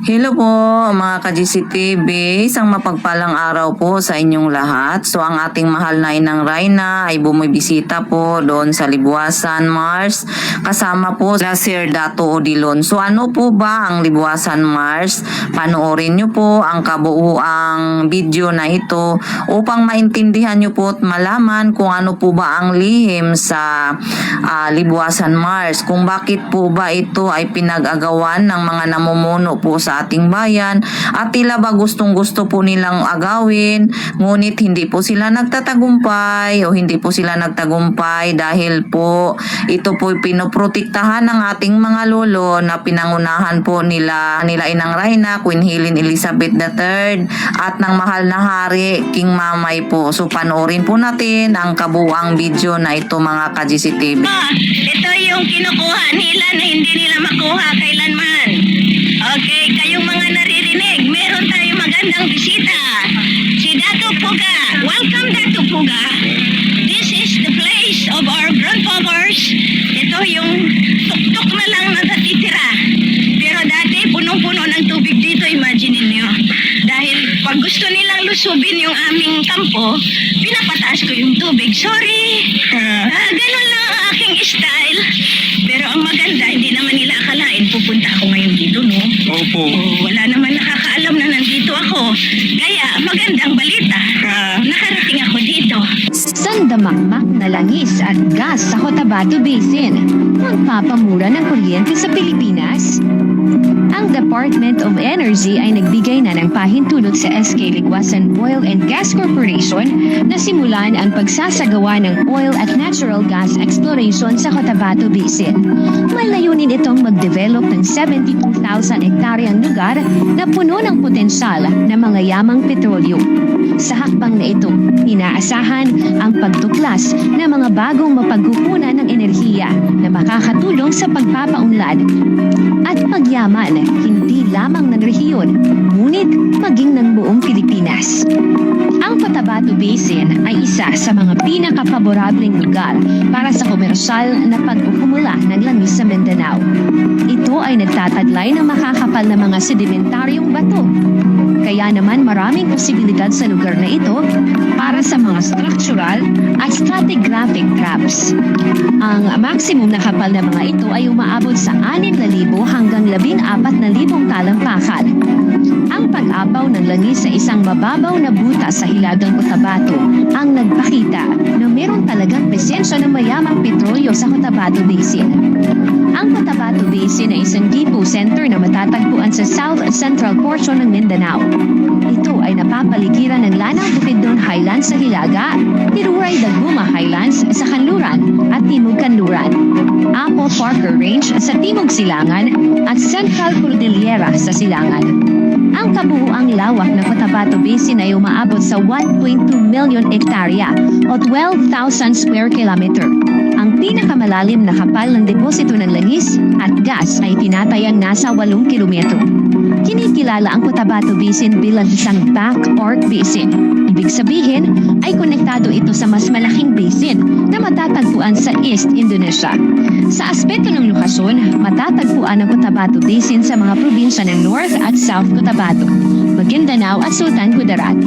Hello po mga ka-GCTV, isang mapagpalang araw po sa inyong lahat. So ang ating mahal na inang Raina ay bumibisita po doon sa Libuasan, Mars. Kasama po sila Sir Dato Odilon. So ano po ba ang Libuasan, Mars? Panoorin nyo po ang kabuuang video na ito upang maintindihan nyo po at malaman kung ano po ba ang lihim sa ah, Libuasan, Mars. Kung bakit po ba ito ay pinag-agawan ng mga namumuno po sa ating bayan at tila ba gustong gusto po nilang agawin ngunit hindi po sila nagtatagumpay o hindi po sila nagtagumpay dahil po ito po pinoprotektahan ng ating mga lolo na pinangunahan po nila nila Inang Raina, Queen Helen Elizabeth III at ng mahal na hari King Mamay po. So panoorin po natin ang kabuang video na ito mga ka-GCTV. Ito yung kinukuha nila na hindi nila makuha kailanman. Okay, kayong mga naririnig, meron tayong magandang bisita. Si Dato Puga. Welcome, Dato Puga. This is the place of our grandfathers. Ito yung lusubin yung aming kampo, pinapataas ko yung tubig. Sorry. Ah, ganun lang ang aking style. Pero ang maganda, hindi naman nila akalain pupunta ako ngayon dito, no? Opo. Oh, wala naman nakakaalam na nandito ako. Kaya, magandang balita. Ah, nakarating ako dito. Sandamakmak na langis at gas sa Cotabato Basin. Magpapamura ng kuryente sa Pilipinas? Ang Department of Energy ay nagbigay na ng pahintulot sa SK Ligwasan Oil and Gas Corporation na simulan ang pagsasagawa ng oil at natural gas exploration sa Cotabato Basin. May layunin itong mag-develop ng 72,000 hektaryang lugar na puno ng potensyal na mga yamang petrolyo. Sa hakbang na ito, inaasahan ang pagtuklas ng mga bagong mapagkukunan ng enerhiya na makakatulong sa pagpapaunlad at pagyaman hindi lamang ng rehiyon, ngunit maging ng buong Pilipinas. Ang Cotabato Basin ay isa sa mga pinakapaborableng lugar para sa komersyal na pagkukumula ng langis sa Mindanao. Ito ay nagtatadlay ng makakapal na mga sedimentaryong bato. Kaya naman maraming posibilidad sa lugar na ito para sa mga structural at stratigraphic traps. Ang maximum na kapal na mga ito ay umaabot sa 6,000 hanggang 14,000 talampakan. Ang pag-apaw ng langis sa isang mababaw na buta sa hilagang Cotabato ang nagpakita na meron talagang presensya ng mayamang petrolyo sa Cotabato Basin. Ang Cotabato Basin ay isang depot center na matatagpuan sa south central portion ng Mindanao. Ito ay napapaligiran ng Lanao Bukidnon Highlands sa Hilaga, Tiruray Daguma Highlands sa Kanluran at Timog Kanluran, Apple Parker Range sa Timog Silangan at Central Cordillera sa Silangan. Ang kabuuang lawak ng Cotabato Basin ay umaabot sa 1.2 million hektarya o 12,000 square kilometer. Pinakamalalim na kapal ng deposito ng langis at gas ay tinatayang nasa 8 kilometro. Kinikilala ang Cotabato Basin bilang isang back arc basin. Ibig sabihin ay konektado ito sa mas malaking basin na matatagpuan sa East Indonesia. Sa aspeto ng lokasyon, matatagpuan ang Cotabato Basin sa mga probinsya ng North at South Cotabato, Maguindanao at Sultan Kudarat.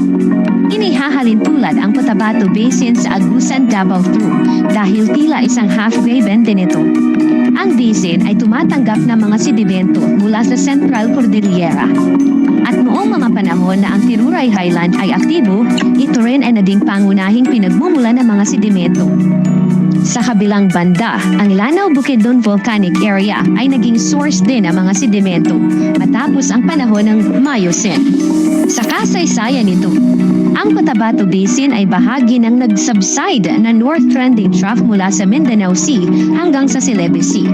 Inihahalin tulad ang Cotabato Basin sa Agusan Davao Through dahil tila isang halfway bend din ito. Ang basin ay tumatanggap ng mga sedimento mula sa Central Cordillera. At noong mga panahon na ang Tiruray Highland ay aktibo, ito rin ay naging pangunahing pinagmumula ng mga sedimento. Sa kabilang banda, ang Lanao Bukidnon Volcanic Area ay naging source din ng mga sedimento matapos ang panahon ng Miocene. Sa kasaysayan nito, ang Cotabato Basin ay bahagi ng nag-subside na North Trending Trough mula sa Mindanao Sea hanggang sa Celebes Sea.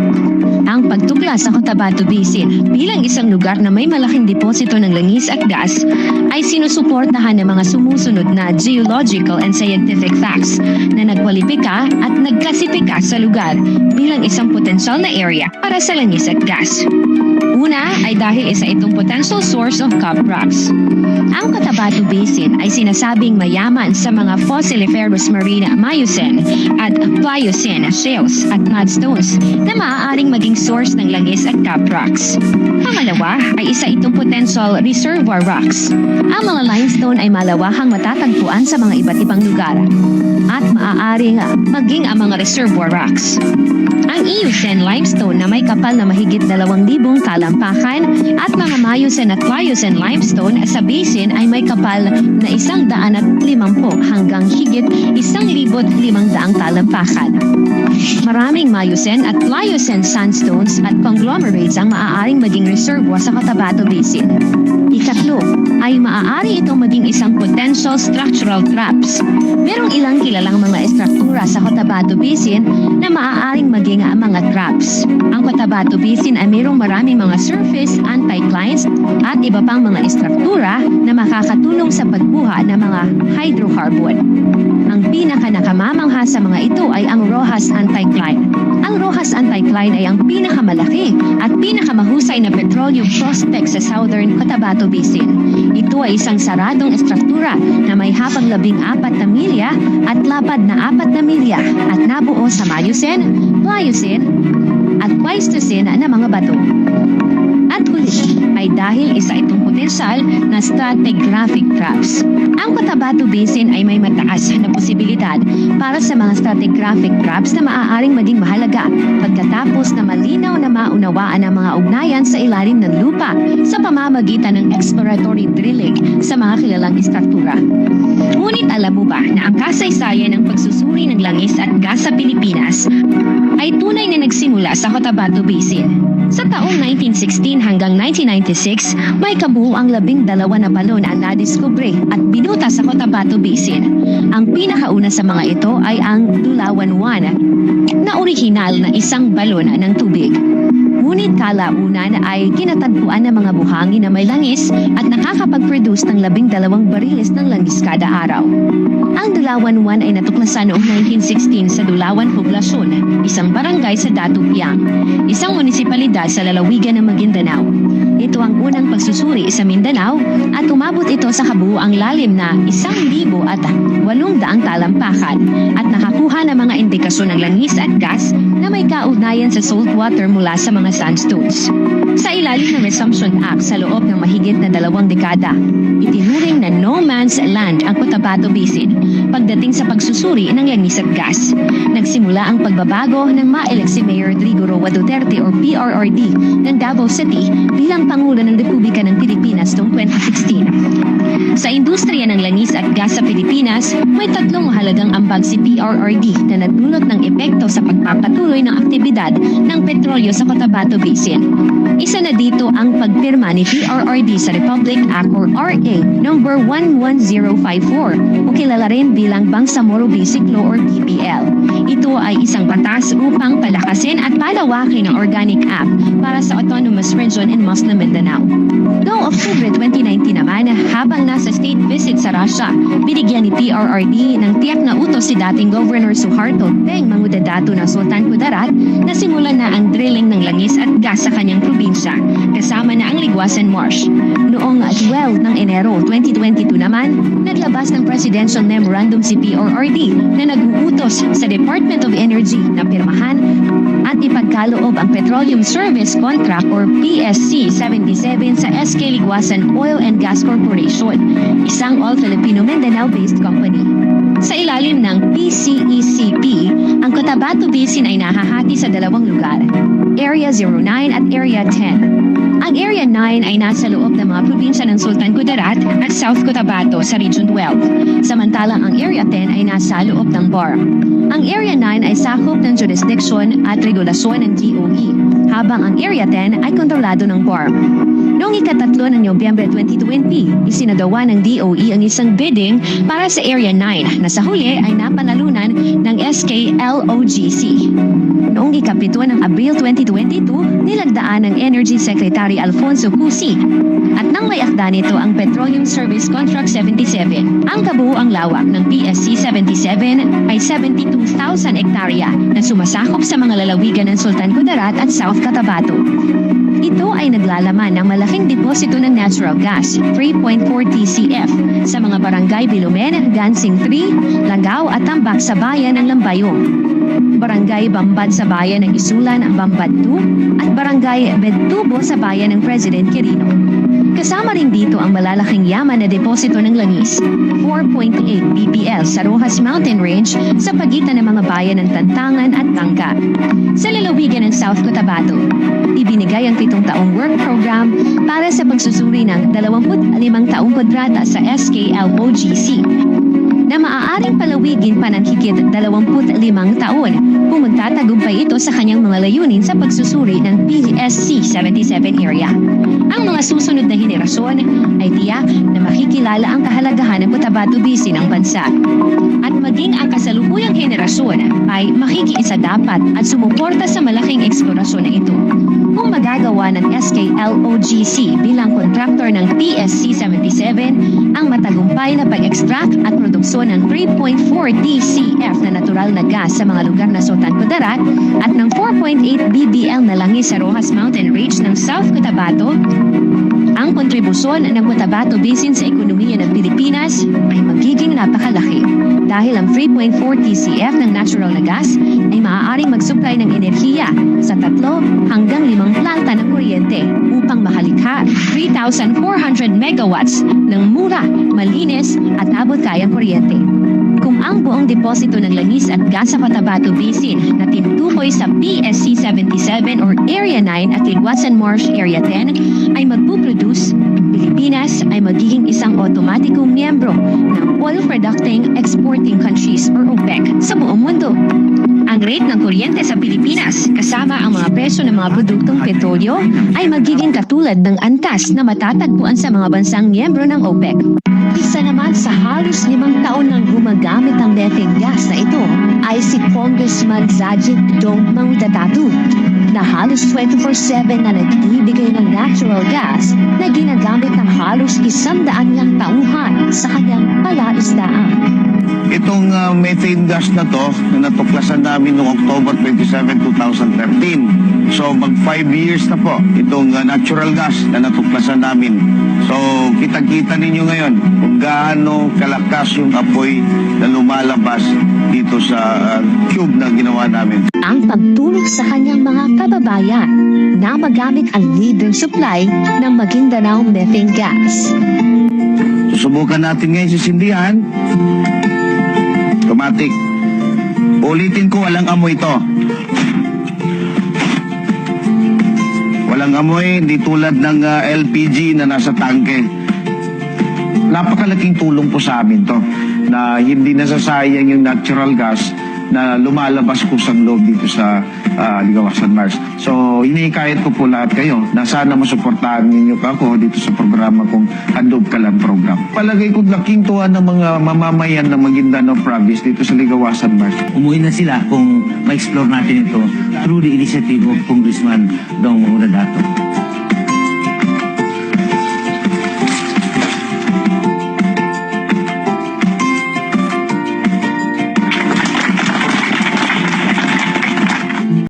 Ang pagtuklas sa Cotabato Basin bilang isang lugar na may malaking deposito ng langis at gas ay sinusuportahan ng mga sumusunod na geological and scientific facts na nagkwalipika at nagklasipika sa lugar bilang isang potensyal na area para sa langis at gas. Una ay dahil isa itong potential source of cup rocks. Ang Cotabato Basin ay sinasabing mayaman sa mga fossiliferous marine Miocene at Pliocene shales at mudstones na maaaring maging source ng langis at cup rocks. Pangalawa ay isa itong potential reservoir rocks. Ang mga limestone ay malawakang matatagpuan sa mga iba't ibang lugar at maaaring maging ang mga reservoir rocks. Ang Eocene limestone na may kapal na mahigit 2,000 talampakan at mga Miocene at Pliocene limestone sa basin ay may kapal na 150 hanggang higit 1,500 talampakan. Maraming Miocene at Pliocene sandstones at conglomerates ang maaaring maging reservoir sa Cotabato Basin. Ikatlo, ay maaari itong maging isang potential structural traps. Merong ilang kilalang mga estruktura sa Cotabato Basin na maaaring maging mga traps. Ang Cotabato Basin ay mayroong maraming mga surface anticlines at iba pang mga estruktura na makakatulong sa pagkuha ng mga hydrocarbon. Ang pinaka nakamamangha sa mga ito ay ang Rojas Anticline. Ang Rojas Anticline ay ang pinakamalaki at pinakamahusay na petroleum prospect sa southern Cotabato Basin. Ito ay isang saradong estruktura na may hapang labing apat na milya at lapad na apat na milya at nabuo sa Miocene, Pliocene at Pleistocene na mga bato. At huli ay dahil isa itong potensyal na stratigraphic traps. Ang Cotabato Basin ay may mataas na posibilidad para sa mga stratigraphic traps na maaaring maging mahalaga pagkatapos na malinaw na maunawaan ang mga ugnayan sa ilalim ng lupa sa pamamagitan ng exploratory drilling sa mga kilalang istruktura. Ngunit alam mo ba na ang kasaysayan ng pagsusuri ng langis at gas sa Pilipinas ay tunay na nagsimula sa Cotabato Basin. Sa taong 1916 hanggang 1996, may kabuuang labing dalawa na balon ang nadiskubre at binuta sa Cotabato Basin. Ang pinakauna sa mga ito ay ang Dulawan 1 na orihinal na isang balon ng tubig. Ngunit kalaunan ay kinatagpuan ng mga buhangin na may langis at nakakapag-produce ng labing dalawang bariles ng langis kada araw. Ang Dulawan 1 ay natuklasan noong 1916 sa Dulawan Poblasyon, isang barangay sa Datupiang, isang munisipalidad sa lalawigan ng Maguindanao. Ito ang unang pagsusuri sa Mindanao at umabot ito sa kabuuang lalim na isang libo at walong daang talampakan at nakakuha ng mga indikasyon ng langis at gas na may kaugnayan sa saltwater mula sa mga sandstones. Sa ilalim ng Resumption Act sa loob ng mahigit na dalawang dekada, itinuring na no man's land ang Cotabato Basin pagdating sa pagsusuri ng langis at gas. Nagsimula ang pagbabago ng ma-elect si Mayor Rodrigo Roa Duterte or PRRD ng Davao City bilang Pangulo ng Republika ng Pilipinas noong 2016. Sa industriya ng langis at gas sa Pilipinas, may tatlong mahalagang ambag si PRRD na nagdulot ng epekto sa pagpapatuloy ng aktibidad ng petrolyo sa Cotabato Basin. Isa na dito ang pagpirma ni PRRD sa Republic Act or RA number 11054 o kilala rin bilang Bangsamoro Basic Law or BBL. Ito ay isang batas upang palakasin at palawakin ang Organic Act para sa Autonomous Region in Muslim Mindanao. Noong October 2019 naman, habang nasa state visit sa Russia, binigyan ni PRRD ng tiyak na utos si dating Governor Suharto Peng Mangudadato ng Sultan Kudarat na simulan na ang drilling ng langis at gas sa kanyang probinsya, kasama na ang Ligwasan Marsh. Noong 12 ng Enero 2022 naman, naglabas ng Presidential Memorandum si PRRD na nag-uutos sa Department of Energy na pirmahan at ipagkaloob ang Petroleum Service Contract or PSC 77 sa SK Ligwasan Oil and Gas Corporation, isang all-Filipino Mindanao-based company. Sa ilalim ng PCECP, ang Cotabato Basin ay nahahati sa dalawang lugar, Area 09 at Area 10. Ang Area 9 ay nasa loob ng mga probinsya ng Sultan Kudarat at South Cotabato sa Region 12, samantalang ang Area 10 ay nasa loob ng BAR. Ang Area 9 ay sakop ng jurisdiction at regulasyon ng DOE, habang ang Area 10 ay kontrolado ng BARM. Noong ikatatlo ng Nobyembre 2020, isinagawa ng DOE ang isang bidding para sa Area 9 na sa huli ay napanalunan ng SKLOGC. Noong ikapito ng Abril 2022, nilagdaan ng Energy Secretary Alfonso Cusi at nang may akda nito ang Petroleum Service Contract 77. Ang kabuuang lawak ng PSC 77 ay 72,000 hektarya na sumasakop sa mga lalawigan ng Sultan Kudarat at South Cotabato. Ito ay naglalaman ng malaking deposito ng natural gas, 3.4 TCF, sa mga barangay Bilumen, Gansing 3, Langaw at Tambak sa bayan ng Lambayong. Barangay Bambad sa bayan ng Isulan, Bambad 2, at Barangay Bedtubo sa bayan ng President Quirino. Kasama rin dito ang malalaking yaman na deposito ng langis, 4.8 BPL sa Rojas Mountain Range sa pagitan ng mga bayan ng Tantangan at Tangka. Sa lalawigan ng South Cotabato, ibinigay ang pitong taong work program para sa pagsusuri ng 25 taong kontrata sa SKLOGC na maaaring palawigin pa ng higit 25 taon kung magtatagumpay ito sa kanyang mga layunin sa pagsusuri ng PSC 77 area. Ang mga susunod na henerasyon ay tiyak na makikilala ang kahalagahan ng Cotabato Basin ng bansa. At maging ang kasalukuyang henerasyon ay makikiisa dapat at sumuporta sa malaking eksplorasyon na ito. Kung magagawa ng SKLOGC bilang kontraktor ng PSC 77 ang matagumpay na pag-extract at produksyon ng 3.4 TCF na natural na gas sa mga lugar na Sultan Kudarat at ng 4.8 BBL na langis sa Rojas Mountain Range ng South Cotabato, ang kontribusyon ng Cotabato Basin sa ekonomiya ng Pilipinas ay magiging napakalaki dahil ang 3.4 TCF ng natural na gas ay maaaring mag-supply ng enerhiya sa tatlo hanggang limang planta ng kuryente upang makalikha 3,400 megawatts ng mura, malinis at abot-kayang kuryente. Ang buong deposito ng langis at gas sa Cotabato Basin na tinutukoy sa PSC 77 or Area 9 at Ligwasan Marsh Area 10 ay magpuproduce, Pilipinas ay magiging isang otomatikong miyembro ng Oil Producing Exporting Countries or OPEC sa buong mundo. Ang rate ng kuryente sa Pilipinas kasama ang mga presyo ng mga produktong petrolyo ay magiging katulad ng antas na matatagpuan sa mga bansang miyembro ng OPEC. Isa naman sa halos limang taon nang gumagamit ang methane gas na ito ay si Congressman Zajit Dong Mangudadatu na halos 24-7 na nagbibigay ng natural gas na ginagamit ng halos isang daan niyang tauhan sa kanyang palaisdaan. Itong uh, methane gas na to, na natuklasan namin noong October 27, 2013. So mag 5 years na po itong uh, natural gas na natuklasan namin. So kitang-kita ninyo ngayon kung gaano kalakas yung apoy na lumalabas dito sa uh, tube na ginawa namin. ang pagtulong sa kanyang mga kababayan na magamit ang libreng supply ng Maguindanao methane gas. Susubukan natin ngayon sa sindihan. Automatic. Ulitin ko, walang amoy ito. Walang amoy, hindi tulad ng ah, LPG na nasa tangke. Napakalaking tulong po sa amin to na hindi nasasayang yung natural gas na lumalabas po sa loob dito sa uh, Ligawasan Mars. So, inikayat ko po lahat kayo na sana masuportahan ninyo pa ako dito sa programa kong Handog Ka Lang program. Palagay ko laking tuwa ng mga mamamayan ng Maguindanao Province dito sa Ligawasan Mars. umuwi na sila kung ma-explore natin ito through the initiative of Congressman Dong Uradato.